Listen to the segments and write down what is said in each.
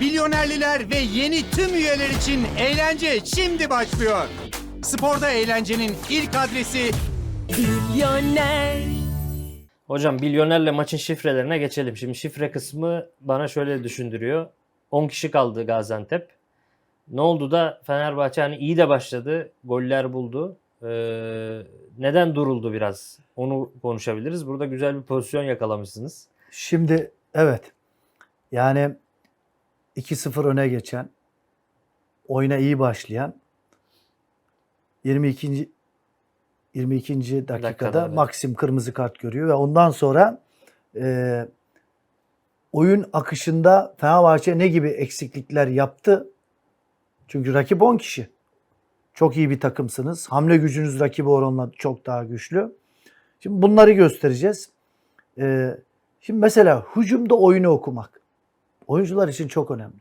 Milyonerliler ve yeni tüm üyeler için eğlence şimdi başlıyor. Sporda eğlencenin ilk adresi Milyoner. Hocam milyonerle maçın şifrelerine geçelim. Şimdi şifre kısmı bana şöyle düşündürüyor. 10 kişi kaldı Gaziantep. Ne oldu da Fenerbahçe hani iyi de başladı. Goller buldu. Ee, neden duruldu biraz? Onu konuşabiliriz. Burada güzel bir pozisyon yakalamışsınız. Şimdi evet. Yani 2-0 öne geçen, oyuna iyi başlayan 22. 22. dakikada, Dakikada, evet. Maxim kırmızı kart görüyor ve ondan sonra e, oyun akışında Fenerbahçe ne gibi eksiklikler yaptı? Çünkü rakip 10 kişi. Çok iyi bir takımsınız. Hamle gücünüz rakibi oranla çok daha güçlü. Şimdi bunları göstereceğiz. Ee, şimdi mesela hücumda oyunu okumak. Oyuncular için çok önemli.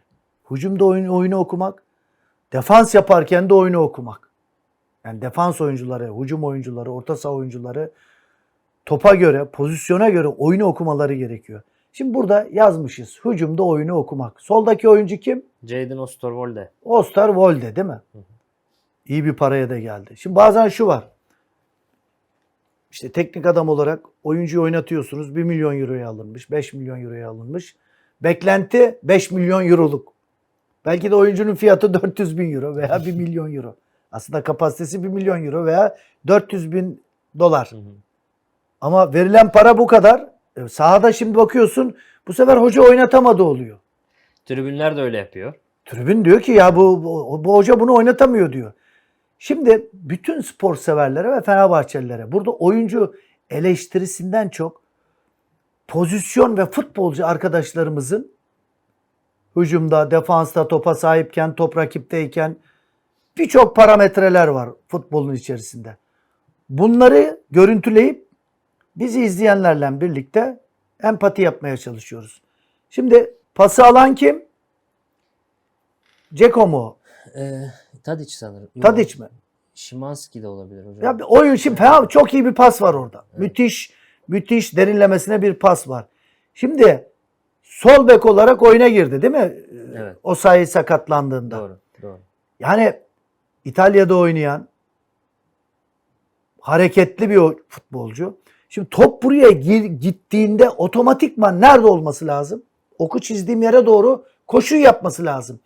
Hücumda oyunu, oyunu okumak. Defans yaparken de oyunu okumak. Yani defans oyuncuları, hücum oyuncuları, orta saha oyuncuları topa göre, pozisyona göre oyunu okumaları gerekiyor. Şimdi burada yazmışız. Hücumda oyunu okumak. Soldaki oyuncu kim? Jadon Osterwolde. Osterwolde değil mi? İyi bir paraya da geldi. Şimdi bazen şu var. İşte teknik adam olarak oyuncuyu oynatıyorsunuz. 1 milyon euroya alınmış, 5 milyon euroya alınmış. Beklenti 5 milyon euroluk. Belki de oyuncunun fiyatı 400 bin euro veya 1 milyon euro. Aslında kapasitesi 1 milyon euro veya 400 bin dolar. Hı hı. Ama verilen para bu kadar. E, sahada şimdi bakıyorsun bu sefer hoca oynatamadı oluyor. Tribünler de öyle yapıyor. Tribün diyor ki ya bu, bu, bu hoca bunu oynatamıyor diyor. Şimdi bütün spor severlere ve Fenerbahçelilere burada oyuncu eleştirisinden çok pozisyon ve futbolcu arkadaşlarımızın hücumda, defansta, topa sahipken, top rakipteyken birçok parametreler var futbolun içerisinde. Bunları görüntüleyip bizi izleyenlerle birlikte empati yapmaya çalışıyoruz. Şimdi pası alan kim? Ceko mu? Ee, Tadic sanırım. Tadic mi? Şimanski de olabilir hocam. Ya oyun şimdi fena çok iyi bir pas var orada. Müthiş müthiş derinlemesine bir pas var. Şimdi sol bek olarak oyuna girdi değil mi? Evet. O sayı sakatlandığında. Doğru. Doğru. Yani İtalya'da oynayan hareketli bir futbolcu. Şimdi top buraya gittiğinde otomatikman nerede olması lazım? Oku çizdiğim yere doğru koşu yapması lazım.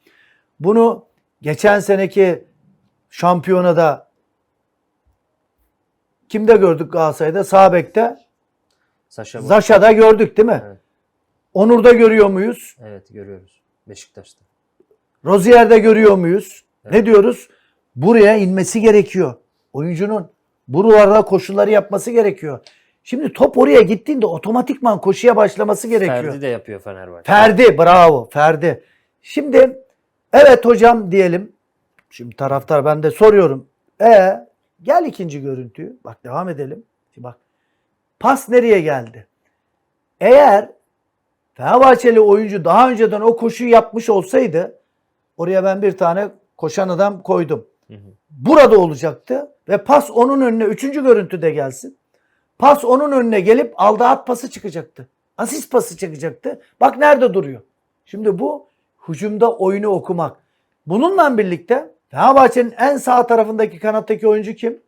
Bunu geçen seneki şampiyonada kimde gördük Galatasaray'da? Sağ bekte. Saşa. Zaşa'da gördük değil mi? Evet. Onur'da görüyor muyuz? Evet görüyoruz. Beşiktaş'ta. Rozier'de görüyor muyuz? Evet. Ne diyoruz? Buraya inmesi gerekiyor. Oyuncunun buralarda koşuları yapması gerekiyor. Şimdi top oraya gittiğinde otomatikman koşuya başlaması gerekiyor. Ferdi de yapıyor Fenerbahçe. Ferdi bravo Ferdi. Şimdi evet hocam diyelim. Şimdi taraftar ben de soruyorum. E gel ikinci görüntüyü. Bak devam edelim. Şimdi bak. Pas nereye geldi? Eğer Fenerbahçeli oyuncu daha önceden o koşuyu yapmış olsaydı oraya ben bir tane koşan adam koydum. Hı hı. Burada olacaktı ve pas onun önüne üçüncü görüntüde gelsin. Pas onun önüne gelip aldığı at pası çıkacaktı. Asist pası çıkacaktı. Bak nerede duruyor. Şimdi bu hücumda oyunu okumak. Bununla birlikte Fenerbahçe'nin en sağ tarafındaki kanattaki oyuncu kim?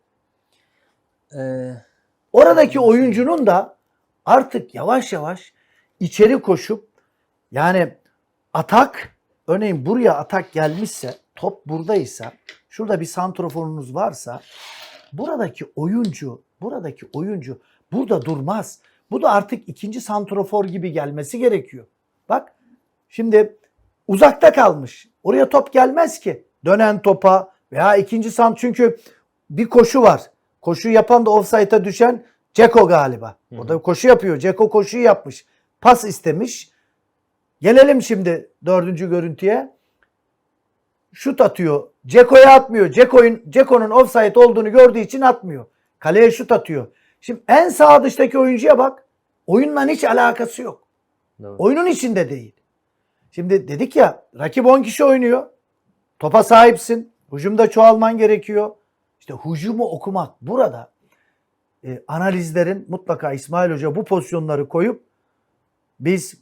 Ee, Oradaki oyuncunun da artık yavaş yavaş içeri koşup yani atak örneğin buraya atak gelmişse top buradaysa şurada bir santroforunuz varsa buradaki oyuncu buradaki oyuncu burada durmaz. Bu da artık ikinci santrofor gibi gelmesi gerekiyor. Bak şimdi uzakta kalmış. Oraya top gelmez ki. Dönen topa veya ikinci sant çünkü bir koşu var. Koşu yapan da offside'a düşen Ceko galiba. O da koşu yapıyor. Ceko koşuyu yapmış. Pas istemiş. Gelelim şimdi dördüncü görüntüye. Şut atıyor. Ceko'ya atmıyor. Ceko'nun Ceko'nun offside olduğunu gördüğü için atmıyor. Kaleye şut atıyor. Şimdi en sağ dıştaki oyuncuya bak. Oyunla hiç alakası yok. doğru. Oyunun içinde değil. Şimdi dedik ya rakip 10 kişi oynuyor. Topa sahipsin. Hücumda çoğalman gerekiyor. İşte hücumu okumak burada e, analizlerin mutlaka İsmail Hoca bu pozisyonları koyup biz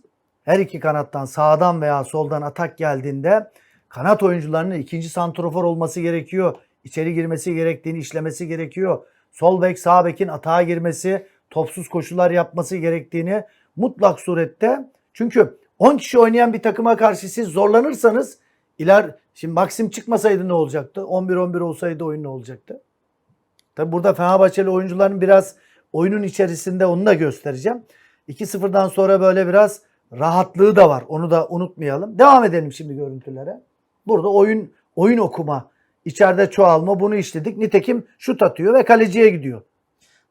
her iki kanattan sağdan veya soldan atak geldiğinde kanat oyuncularının ikinci santrofor olması gerekiyor. İçeri girmesi gerektiğini işlemesi gerekiyor. Sol bek sağ bekin atağa girmesi, topsuz koşular yapması gerektiğini mutlak surette çünkü 10 kişi oynayan bir takıma karşı siz zorlanırsanız iler şimdi Maxim çıkmasaydı ne olacaktı? 11-11 olsaydı oyun ne olacaktı? Tabi burada Fenerbahçeli oyuncuların biraz oyunun içerisinde onu da göstereceğim. 2-0'dan sonra böyle biraz rahatlığı da var. Onu da unutmayalım. Devam edelim şimdi görüntülere. Burada oyun oyun okuma, içeride çoğalma bunu işledik. Nitekim şut atıyor ve kaleciye gidiyor.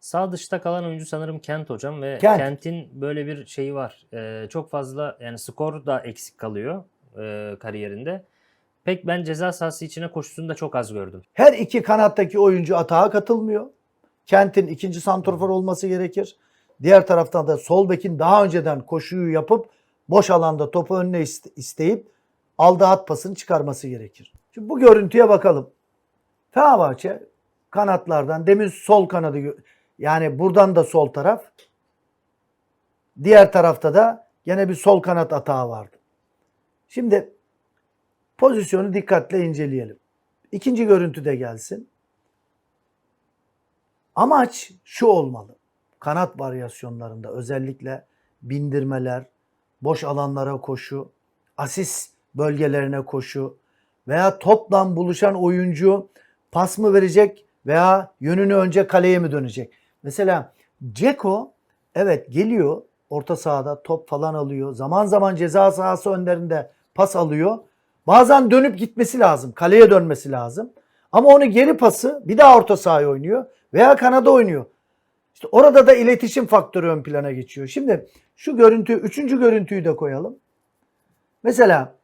Sağ dışta kalan oyuncu sanırım Kent hocam ve Kent. Kent'in böyle bir şeyi var. Ee, çok fazla yani skor da eksik kalıyor e, kariyerinde. Pek ben ceza sahası içine koşusunu da çok az gördüm. Her iki kanattaki oyuncu atağa katılmıyor. Kent'in ikinci santrofor olması gerekir. Diğer taraftan da sol bekin daha önceden koşuyu yapıp boş alanda topu önüne iste- isteyip aldığı at pasını çıkarması gerekir. Şimdi bu görüntüye bakalım. Fenerbahçe kanatlardan demin sol kanadı yani buradan da sol taraf. Diğer tarafta da gene bir sol kanat atağı vardı. Şimdi pozisyonu dikkatle inceleyelim. İkinci görüntü de gelsin. Amaç şu olmalı. Kanat varyasyonlarında özellikle bindirmeler, boş alanlara koşu, asist bölgelerine koşu veya topla buluşan oyuncu pas mı verecek veya yönünü önce kaleye mi dönecek? Mesela Ceko evet geliyor orta sahada top falan alıyor. Zaman zaman ceza sahası önlerinde pas alıyor. Bazen dönüp gitmesi lazım. Kaleye dönmesi lazım. Ama onu geri pası bir daha orta sahaya oynuyor veya kanada oynuyor. İşte orada da iletişim faktörü ön plana geçiyor. Şimdi şu görüntü, üçüncü görüntüyü de koyalım. Mesela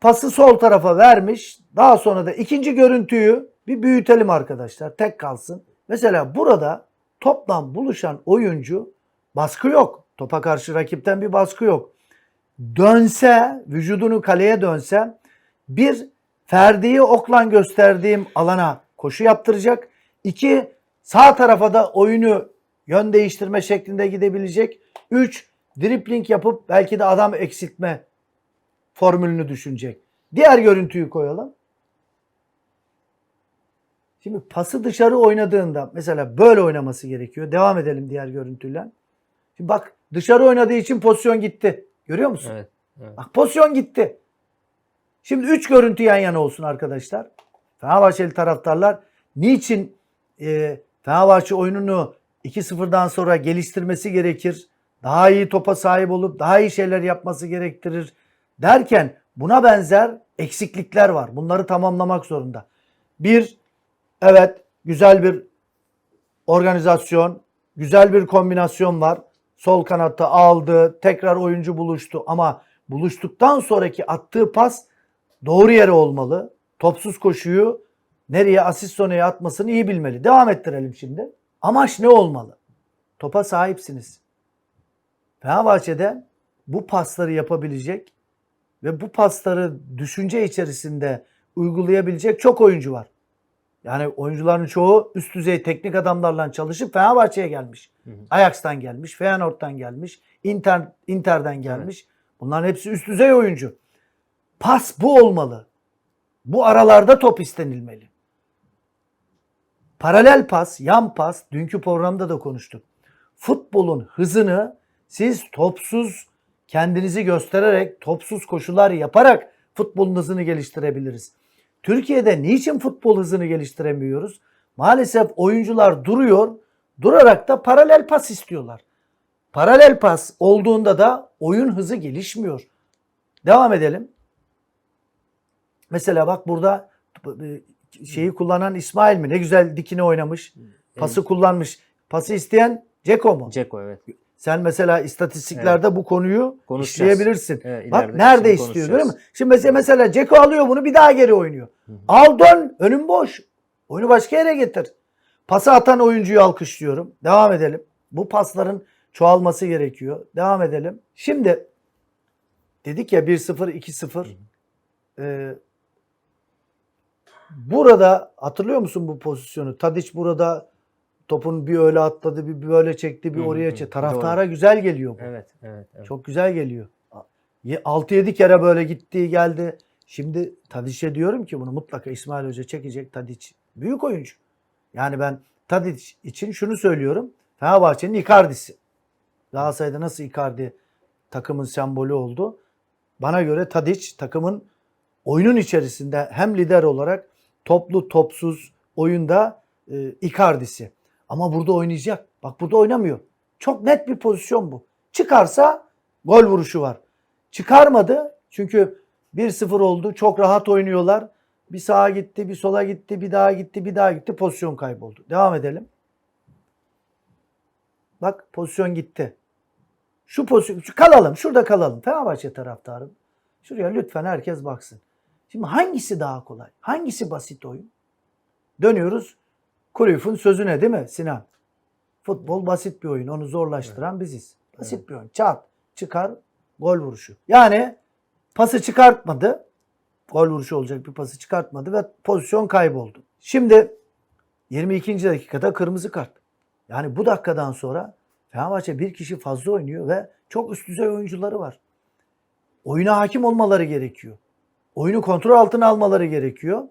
pası sol tarafa vermiş. Daha sonra da ikinci görüntüyü bir büyütelim arkadaşlar. Tek kalsın. Mesela burada toplam buluşan oyuncu baskı yok. Topa karşı rakipten bir baskı yok. Dönse, vücudunu kaleye dönse bir Ferdi'yi okla gösterdiğim alana koşu yaptıracak. İki sağ tarafa da oyunu yön değiştirme şeklinde gidebilecek. Üç dripling yapıp belki de adam eksiltme formülünü düşünecek. Diğer görüntüyü koyalım. Şimdi pası dışarı oynadığında mesela böyle oynaması gerekiyor. Devam edelim diğer görüntüyle. Şimdi bak dışarı oynadığı için pozisyon gitti. Görüyor musun? Evet. evet. Bak pozisyon gitti. Şimdi 3 görüntü yan yana olsun arkadaşlar. Fenerbahçeli taraftarlar niçin e, Fenerbahçe oyununu 2-0'dan sonra geliştirmesi gerekir? Daha iyi topa sahip olup daha iyi şeyler yapması gerektirir derken buna benzer eksiklikler var. Bunları tamamlamak zorunda. Bir, evet güzel bir organizasyon, güzel bir kombinasyon var. Sol kanatta aldı, tekrar oyuncu buluştu ama buluştuktan sonraki attığı pas doğru yere olmalı. Topsuz koşuyu nereye asist sonraya atmasını iyi bilmeli. Devam ettirelim şimdi. Amaç ne olmalı? Topa sahipsiniz. Fenerbahçe'de bu pasları yapabilecek ve bu pasları düşünce içerisinde uygulayabilecek çok oyuncu var. Yani oyuncuların çoğu üst düzey teknik adamlarla çalışıp Fenerbahçe'ye gelmiş. Hı hı. Ajax'tan gelmiş, Feyenoord'dan gelmiş, Inter, Inter'den gelmiş. Bunların hepsi üst düzey oyuncu. Pas bu olmalı. Bu aralarda top istenilmeli. Paralel pas, yan pas, dünkü programda da konuştuk. Futbolun hızını siz topsuz kendinizi göstererek, topsuz koşular yaparak futbolun hızını geliştirebiliriz. Türkiye'de niçin futbol hızını geliştiremiyoruz? Maalesef oyuncular duruyor, durarak da paralel pas istiyorlar. Paralel pas olduğunda da oyun hızı gelişmiyor. Devam edelim. Mesela bak burada e, şeyi kullanan İsmail mi? Ne güzel dikine oynamış. Pası kullanmış. Pası isteyen Ceko mu? Ceko evet. Sen mesela istatistiklerde bu konuyu işleyebilirsin. Evet, Bak nerede istiyor görüyor musun? Şimdi mesela, mesela Ceko alıyor bunu bir daha geri oynuyor. Al dön önün boş. Oyunu başka yere getir. Pası atan oyuncuyu alkışlıyorum. Devam edelim. Bu pasların çoğalması gerekiyor. Devam edelim. Şimdi dedik ya 1-0 2-0 ee, burada hatırlıyor musun bu pozisyonu? Tadiç burada topun bir öyle atladı, bir böyle çekti, bir Hı oraya hı. çekti. Taraftara güzel geliyor bu. Evet, evet, evet. Çok güzel geliyor. 6-7 kere böyle gitti geldi. Şimdi Tadiç'e diyorum ki bunu mutlaka İsmail Hoca çekecek Tadiç. Büyük oyuncu. Yani ben Tadiç için şunu söylüyorum. Fenerbahçe'nin Icardi'si. Galatasaray'da nasıl Icardi takımın sembolü oldu. Bana göre Tadiç takımın oyunun içerisinde hem lider olarak toplu topsuz oyunda e, Icardi'si. Ama burada oynayacak. Bak burada oynamıyor. Çok net bir pozisyon bu. Çıkarsa gol vuruşu var. Çıkarmadı çünkü 1-0 oldu. Çok rahat oynuyorlar. Bir sağa gitti, bir sola gitti, bir daha gitti, bir daha gitti. Pozisyon kayboldu. Devam edelim. Bak pozisyon gitti. Şu pozisyon, şu kalalım, şurada kalalım. Fenerbahçe taraftarım. Şuraya lütfen herkes baksın. Şimdi hangisi daha kolay? Hangisi basit oyun? Dönüyoruz. Cruyff'un sözüne değil mi Sinan? Futbol basit bir oyun. Onu zorlaştıran biziz. Basit bir oyun. Çat, çıkar, gol vuruşu. Yani pası çıkartmadı. Gol vuruşu olacak bir pası çıkartmadı ve pozisyon kayboldu. Şimdi 22. dakikada kırmızı kart. Yani bu dakikadan sonra Fenerbahçe bir kişi fazla oynuyor ve çok üst düzey oyuncuları var. Oyuna hakim olmaları gerekiyor. Oyunu kontrol altına almaları gerekiyor.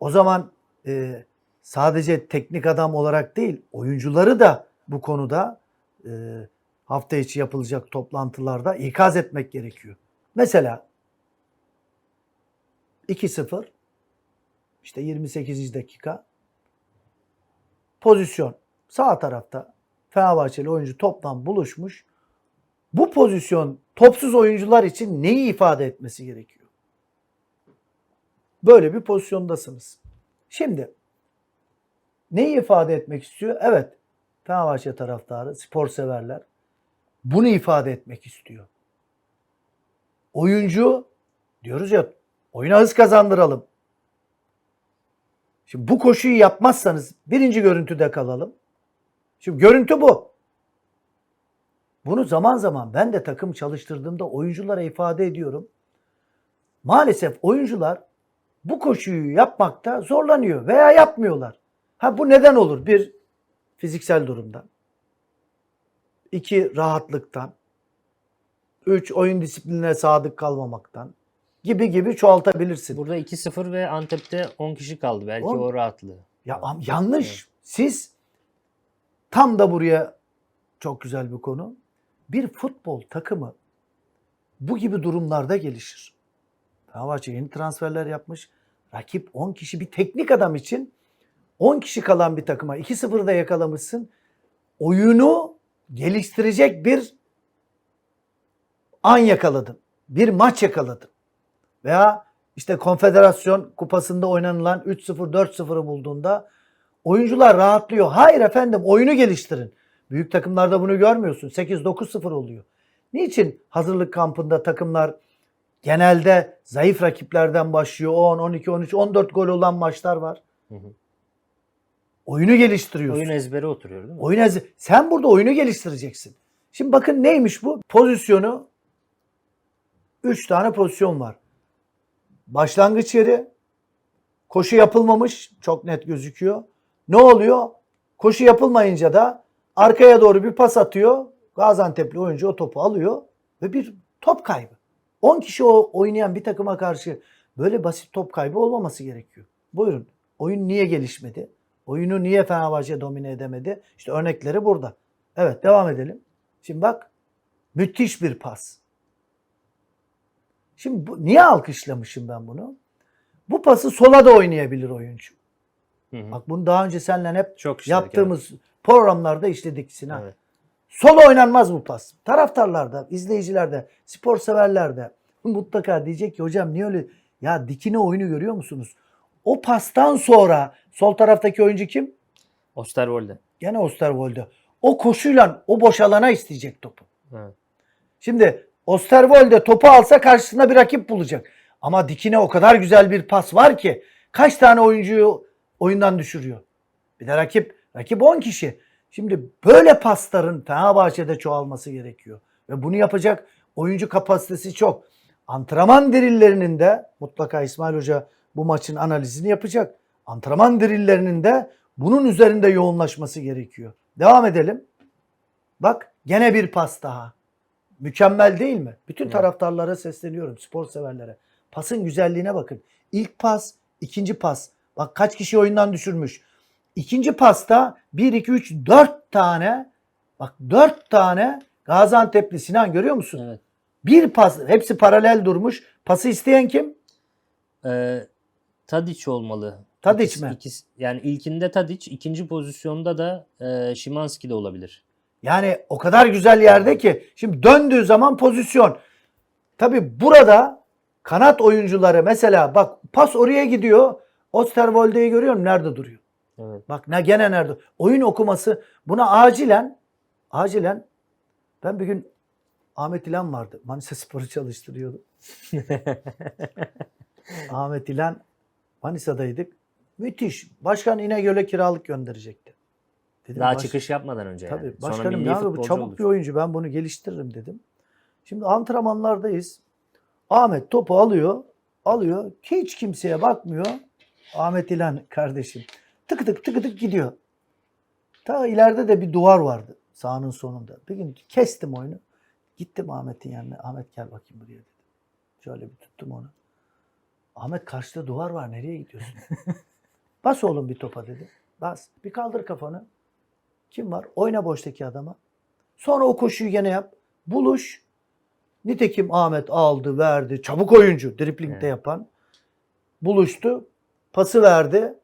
O zaman e, sadece teknik adam olarak değil, oyuncuları da bu konuda e, hafta içi yapılacak toplantılarda ikaz etmek gerekiyor. Mesela 2-0 işte 28. dakika pozisyon sağ tarafta Fenerbahçeli oyuncu toplam buluşmuş. Bu pozisyon topsuz oyuncular için neyi ifade etmesi gerekiyor? Böyle bir pozisyondasınız. Şimdi neyi ifade etmek istiyor? Evet. Fenerbahçe taraftarı, spor severler bunu ifade etmek istiyor. Oyuncu diyoruz ya oyuna hız kazandıralım. Şimdi bu koşuyu yapmazsanız birinci görüntüde kalalım. Şimdi görüntü bu. Bunu zaman zaman ben de takım çalıştırdığımda oyunculara ifade ediyorum. Maalesef oyuncular bu koşuyu yapmakta zorlanıyor veya yapmıyorlar. Ha bu neden olur? Bir, fiziksel durumdan. İki, rahatlıktan. Üç, oyun disiplinine sadık kalmamaktan. Gibi gibi çoğaltabilirsin. Burada 2-0 ve Antep'te 10 kişi kaldı. Belki On- o rahatlığı. Ya yanlış. Siz tam da buraya çok güzel bir konu. Bir futbol takımı bu gibi durumlarda gelişir. Fenerbahçe yeni transferler yapmış. Rakip 10 kişi bir teknik adam için 10 kişi kalan bir takıma 2-0'da yakalamışsın. Oyunu geliştirecek bir an yakaladın. Bir maç yakaladın. Veya işte konfederasyon kupasında oynanılan 3-0 4-0'ı bulduğunda oyuncular rahatlıyor. Hayır efendim oyunu geliştirin. Büyük takımlarda bunu görmüyorsun. 8-9-0 oluyor. Niçin hazırlık kampında takımlar genelde zayıf rakiplerden başlıyor? 10, 12, 13, 14 gol olan maçlar var. Hı hı. Oyunu geliştiriyorsun. Oyun ezberi oturuyor değil mi? Oyun ez- Sen burada oyunu geliştireceksin. Şimdi bakın neymiş bu? Pozisyonu 3 tane pozisyon var. Başlangıç yeri koşu yapılmamış çok net gözüküyor. Ne oluyor? Koşu yapılmayınca da arkaya doğru bir pas atıyor. Gaziantep'li oyuncu o topu alıyor ve bir top kaybı. 10 kişi o oynayan bir takıma karşı böyle basit top kaybı olmaması gerekiyor. Buyurun. Oyun niye gelişmedi? Oyunu niye Fenerbahçe domine edemedi? İşte örnekleri burada. Evet devam edelim. Şimdi bak müthiş bir pas. Şimdi bu, niye alkışlamışım ben bunu? Bu pası sola da oynayabilir oyuncu. Hı hı. Bak bunu daha önce seninle hep Çok işledik, yaptığımız programlarda işledik Sinan. Evet. Sola oynanmaz bu pas. Taraftarlar da, izleyiciler de, spor severler de mutlaka diyecek ki hocam niye öyle? Ya dikine oyunu görüyor musunuz? O pastan sonra sol taraftaki oyuncu kim? Osterwolde. Gene Osterwolde. O koşuyla o boş alana isteyecek topu. Evet. Şimdi Osterwolde topu alsa karşısında bir rakip bulacak. Ama dikine o kadar güzel bir pas var ki kaç tane oyuncuyu oyundan düşürüyor. Bir de rakip rakip 10 kişi. Şimdi böyle pasların Fenerbahçe'de çoğalması gerekiyor. Ve bunu yapacak oyuncu kapasitesi çok. Antrenman dirillerinin de mutlaka İsmail Hoca bu maçın analizini yapacak. Antrenman dirillerinin de bunun üzerinde yoğunlaşması gerekiyor. Devam edelim. Bak gene bir pas daha. mükemmel değil mi? Bütün Evet. taraftarlara sesleniyorum, spor severlere. Pasın güzelliğine bakın. İlk pas, ikinci pas. Bak kaç kişi oyundan düşürmüş. İkinci pasta 1, 2, 3, 4 tane bak 4 tane Gaziantep'li Sinan görüyor musun? Evet. Bir pas, hepsi paralel durmuş. Pası isteyen kim? Ee, Tadic olmalı. Tadic İkisi- mi? ikisi- yani ilkinde Tadic, ikinci pozisyonda da e, Şimanski de olabilir. Yani o kadar güzel yerde ki şimdi döndüğü zaman pozisyon. Tabi burada kanat oyuncuları mesela bak pas oraya gidiyor. Osterwolde'yi görüyorum nerede duruyor. Evet. Bak ne gene nerede? Oyun okuması buna acilen acilen ben bir gün Ahmet İlhan vardı. Manisa Spor'u çalıştırıyordu. Ahmet İlhan Manisa'daydık. Müthiş. Başkan İnegöl'e kiralık gönderecekti. Dedim, Daha baş- çıkış yapmadan önce yani. Tabii. Sonra Başkanım abi bu çabuk olur. bir oyuncu ben bunu geliştiririm dedim. Şimdi antrenmanlardayız. Ahmet topu alıyor. Alıyor. Hiç kimseye bakmıyor. Ahmet İlhan kardeşim. Tık tık tık tık gidiyor. Ta ileride de bir duvar vardı sahanın sonunda. Bir gün kestim oyunu. Gittim Ahmet'in yanına. Ahmet gel bakayım buraya dedim. Şöyle bir tuttum onu. Ahmet karşıda duvar var nereye gidiyorsun? Bas oğlum bir topa dedi. Bas. Bir kaldır kafanı. Kim var? Oyna boştaki adama. Sonra o koşuyu gene yap. Buluş. Nitekim Ahmet aldı, verdi. Çabuk oyuncu. Driplingde Evet. yapan. Buluştu. Pası verdi.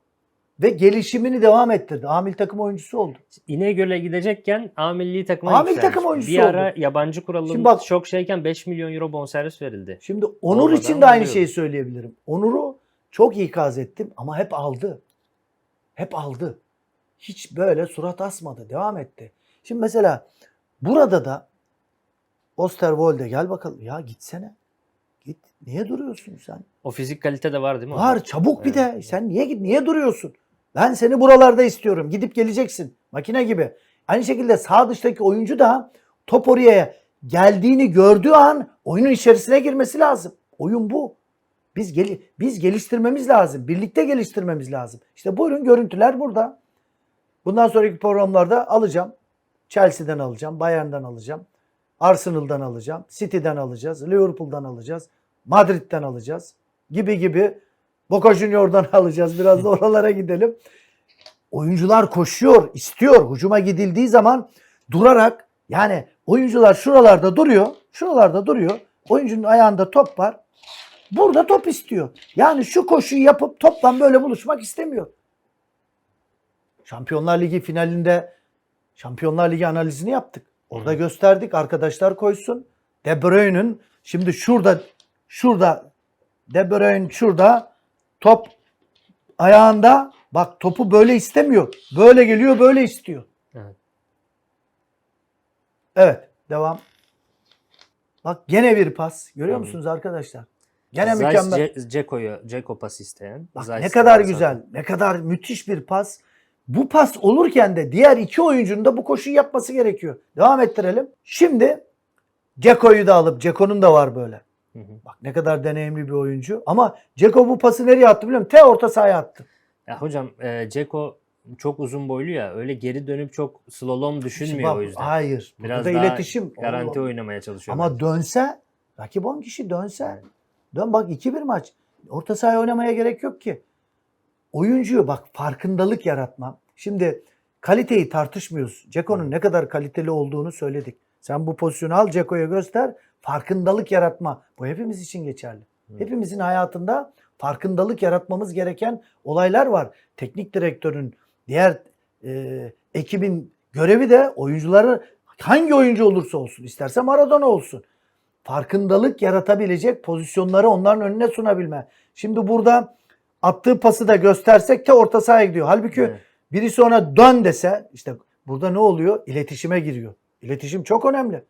Ve gelişimini devam ettirdi. Amil takım oyuncusu oldu. İnegöl'e gidecekken A milli takıma A milli yükselmiş. takım oyuncusu Bir ara oldu. yabancı kuralım Şimdi bak- çok şeyken 5 milyon euro bonservis verildi. Şimdi Onur Olmadan için de aynı oluyor. şeyi söyleyebilirim. Onur'u çok ikaz ettim ama hep aldı. Hep aldı. Hiç böyle surat asmadı. Devam etti. Şimdi mesela burada da Osterwolde gel bakalım. Ya gitsene. Git. Niye duruyorsun sen? O fizik kalite de var değil mi? Var çabuk bir de. Sen niye git? Niye duruyorsun? Ben seni buralarda istiyorum. Gidip geleceksin. Makine gibi. Aynı şekilde sağ dıştaki oyuncu da top oraya geldiğini gördüğü an oyunun içerisine girmesi lazım. Oyun bu. Biz gel biz geliştirmemiz lazım. Birlikte geliştirmemiz lazım. İşte buyurun görüntüler burada. Bundan sonraki programlarda alacağım. Chelsea'den alacağım, Bayern'den alacağım. Arsenal'dan alacağım, City'den alacağız, Liverpool'dan alacağız, Madrid'den alacağız gibi gibi. Boca Junior'dan alacağız. Biraz da oralara gidelim. Oyuncular koşuyor, istiyor. Hücuma gidildiği zaman durarak yani oyuncular şuralarda duruyor. Şuralarda duruyor. Oyuncunun ayağında top var. Burada top istiyor. Yani şu koşuyu yapıp toptan böyle buluşmak istemiyor. Şampiyonlar Ligi finalinde Şampiyonlar Ligi analizini yaptık. Orada gösterdik arkadaşlar koysun. De Bruyne'ün şimdi şurada şurada De Bruyne şurada top ayağında bak topu böyle istemiyor. Böyle geliyor böyle istiyor. Evet. Evet devam. Bak gene bir pas. Görüyor Hı. musunuz arkadaşlar? Gene Zeiss mükemmel. Ce- Ceko'yu, Ceko pas isteyen. Bak Zeiss ne kadar zaten. güzel, ne kadar müthiş bir pas. Bu pas olurken de diğer iki oyuncunun da bu koşuyu yapması gerekiyor. Devam ettirelim. Şimdi Ceko'yu da alıp Ceko'nun da var böyle. Hı hı. Bak ne kadar deneyimli bir oyuncu. Ama Ceko bu pası nereye attı biliyor musun? T orta sahaya attı. Ya hocam e, Ceko çok uzun boylu ya. Öyle geri dönüp çok slalom düşünmüyor Bak, o yüzden. Hayır. Biraz daha iletişim. garanti Allah. oynamaya çalışıyor. Ama bence. dönse rakip 10 kişi dönse. Dön bak 2-1 maç. Orta sahaya oynamaya gerek yok ki. Oyuncuyu bak farkındalık yaratma. Şimdi kaliteyi tartışmıyoruz. Ceko'nun ne kadar kaliteli olduğunu söyledik. Sen bu pozisyonu al Ceko'ya göster. Farkındalık yaratma. Bu hepimiz için geçerli. Hepimizin hayatında farkındalık yaratmamız gereken olaylar var. Teknik direktörün, diğer e, ekibin görevi de oyuncuları hangi oyuncu olursa olsun, isterse Maradona olsun. Farkındalık yaratabilecek pozisyonları onların önüne sunabilme. Şimdi burada attığı pası da göstersek de orta sahaya gidiyor. Halbuki Evet. birisi ona dön dese işte burada ne oluyor? İletişime giriyor. İletişim çok önemli.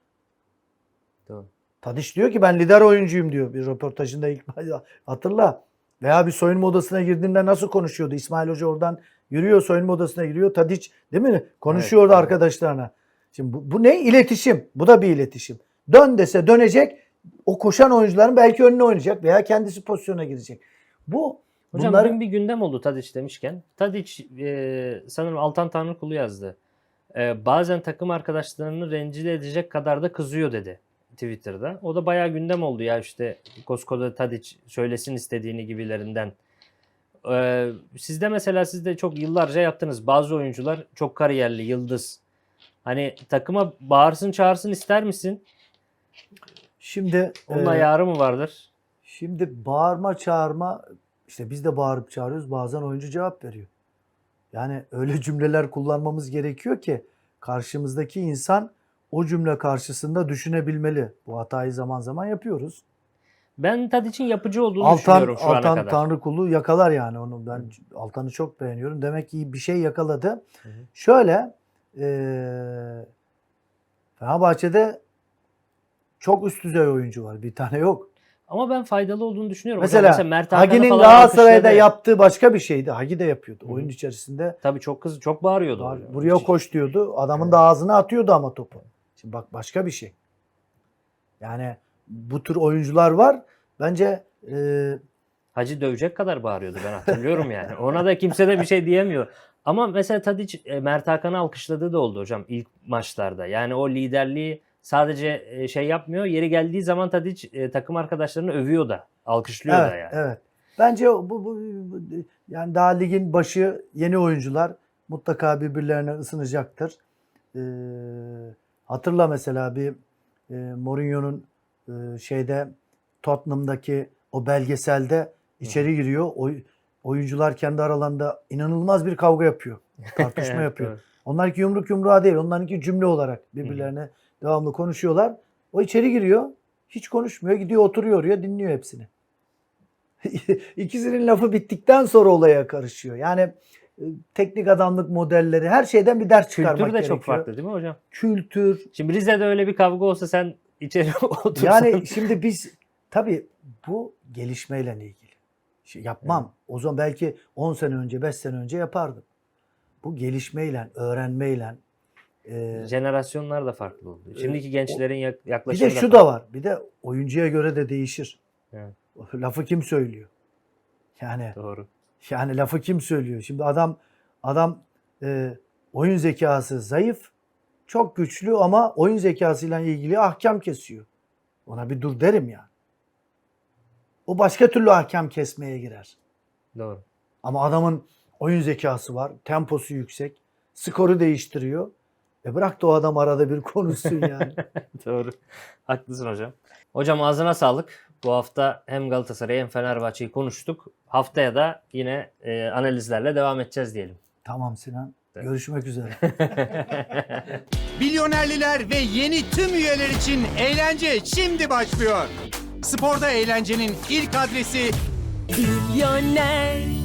Tadiş diyor ki ben lider oyuncuyum diyor bir röportajında ilk hatırla. Veya bir soyunma odasına girdiğinde nasıl konuşuyordu? İsmail Hoca oradan yürüyor soyunma odasına giriyor. Tadiç değil mi? Konuşuyordu Evet, evet. arkadaşlarına. Şimdi bu, bu ne? İletişim. Bu da bir iletişim. Dön dese dönecek. O koşan oyuncuların belki önüne oynayacak veya kendisi pozisyona girecek. Bu Hocam bunları bugün bir gündem oldu Tadiç demişken. Tadiç e, sanırım Altan Tanrıkulu yazdı. E, bazen takım arkadaşlarını rencide edecek kadar da kızıyor dedi. Twitter'da. O da bayağı gündem oldu ya işte koskoca Tadic söylesin istediğini gibilerinden. Ee, sizde mesela siz de çok yıllarca yaptınız. Bazı oyuncular çok kariyerli, yıldız. Hani takıma bağırsın çağırsın ister misin? Şimdi Onun e, ayarı mı vardır? Şimdi bağırma çağırma işte biz de bağırıp çağırıyoruz bazen oyuncu cevap veriyor. Yani öyle cümleler kullanmamız gerekiyor ki karşımızdaki insan o cümle karşısında düşünebilmeli. Bu hatayı zaman zaman yapıyoruz. Ben Tadic'in yapıcı olduğunu Altan düşünüyorum şu ana Altan kadar. Tanrı kulu yakalar yani onu. Ben Altan'ı çok beğeniyorum. Demek ki bir şey yakaladı. Hı hı. Şöyle eee Fenerbahçe'de çok üst düzey oyuncu var. Bir tane yok. Ama ben faydalı olduğunu düşünüyorum. Hocam Mesela, Mert Hakan'ı Hagi'nin Galatasaray'da yaptığı başka bir şeydi. Hagi de yapıyordu. Hı hı. Oyun içerisinde Tabii çok kız çok bağırıyordu. Hocam. buraya koş diyordu. Adamın da ağzına atıyordu ama topu. Şimdi bak başka bir şey. Yani bu tür oyuncular var. Bence e, Hacı dövecek kadar bağırıyordu ben hatırlıyorum yani. Ona da kimse de bir şey diyemiyor. Ama mesela Tadic e, Mert Hakan'ı alkışladığı da oldu hocam ilk maçlarda. Yani o liderliği sadece e, şey yapmıyor. Yeri geldiği zaman Tadic e, takım arkadaşlarını övüyor da. Alkışlıyor evet, da yani. evet. Bence bu, bu, bu- yani daha ligin başı yeni oyuncular mutlaka birbirlerine ısınacaktır. E, hatırla mesela bir e, Mourinho'nun e, şeyde Tottenham'daki o belgeselde içeri giriyor. Oy, oyuncular kendi aralarında inanılmaz bir kavga yapıyor. Tartışma Evet, yapıyor. doğru. Onlarınki yumruk yumruğa değil. Onlarınki cümle olarak birbirlerine devamlı konuşuyorlar. O içeri giriyor. Hiç konuşmuyor. Gidiyor oturuyor oraya dinliyor hepsini. İkisinin lafı bittikten sonra olaya karışıyor. Yani teknik adamlık modelleri her şeyden bir ders çıkarmak Kültür de gerekiyor. çok farklı değil mi hocam? Kültür. Şimdi Rize'de öyle bir kavga olsa sen içeri otursan. Yani şimdi biz tabii bu gelişmeyle ilgili. Şey yapmam. O zaman belki 10 sene önce 5 sene önce yapardım. Bu gelişmeyle, öğrenmeyle, e, jenerasyonlar da farklı oldu. Şimdiki gençlerin Bir yaklaşımı de şu da var. Bir de oyuncuya göre de değişir. Evet. Lafı kim söylüyor? Yani Doğru. Yani lafı kim söylüyor? Şimdi adam adam e, oyun zekası zayıf, çok güçlü ama oyun zekasıyla ilgili ahkam kesiyor. Ona bir dur derim yani. O başka türlü ahkam kesmeye girer. Doğru. Ama adamın oyun zekası var, temposu yüksek, skoru değiştiriyor. E bırak da o adam arada bir konuşsun yani. Doğru. Haklısın hocam. Hocam ağzına sağlık. Bu hafta hem Galatasaray'ı hem Fenerbahçe'yi konuştuk. Haftaya da yine e, analizlerle devam edeceğiz diyelim. tamam Sinan. Görüşmek üzere. Milyonerliler ve yeni tüm üyeler için eğlence şimdi başlıyor. Sporda eğlencenin ilk adresi Milyoner